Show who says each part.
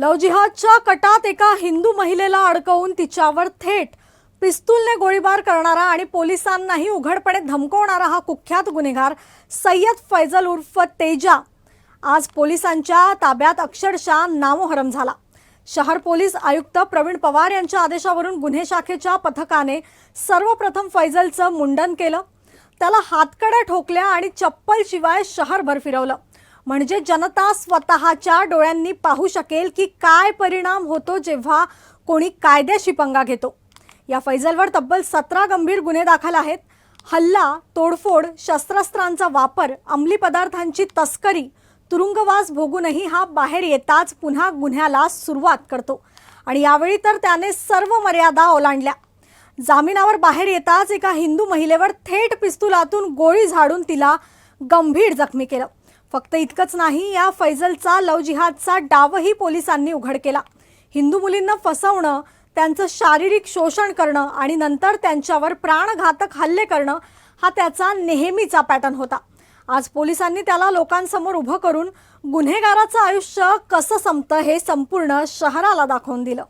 Speaker 1: लव जिहादच्या कटात एका हिंदू महिलेला अडकवून तिच्यावर थेट पिस्तूलने गोळीबार करणारा आणि पोलिसांनाही उघडपणे धमकवणारा हा कुख्यात गुन्हेगार सय्यद फैजल उर्फ तेजा. आज पोलिसांच्या ताब्यात अक्षरशः नामोहरम झाला. शहर पोलीस आयुक्त प्रवीण पवार यांच्या आदेशावरून गुन्हे शाखेच्या पथकाने सर्वप्रथम फैजलचं मुंडन केलं. त्याला हातकड्या ठोकल्या आणि चप्पलशिवाय शहरभर फिरवलं. म्हणजे जनता स्वतःच्या डोळ्यांनी पाहू शकेल की काय परिणाम होतो जेव्हा कोणी कायद्याशी पंगा घेतो. या फैजलवर तब्बल सतरा गंभीर गुन्हे दाखल आहेत. हल्ला तोडफोड शस्त्रास्त्रांचा वापर अंमली पदार्थांची तस्करी तुरुंगवास भोगूनही हा बाहेर येताच पुन्हा गुन्ह्याला सुरुवात करतो. आणि यावेळी तर त्याने सर्व मर्यादा ओलांडल्या. जामिनावर बाहेर येताच एका हिंदू महिलेवर थेट पिस्तुलातून गोळी झाडून तिला गंभीर जखमी केलं. फक्त इतकंच नाही या फैजलचा लव जिहादचा डावही पोलिसांनी उघड केला. हिंदू मुलींना फसवणं त्यांचं शारीरिक शोषण करणं आणि नंतर त्यांच्यावर प्राणघातक हल्ले करणं हा त्याचा नेहमीचा पॅटर्न होता. आज पोलिसांनी त्याला लोकांसमोर उभं करून गुन्हेगाराचं आयुष्य कसं संपतं हे संपूर्ण शहराला दाखवून दिलं.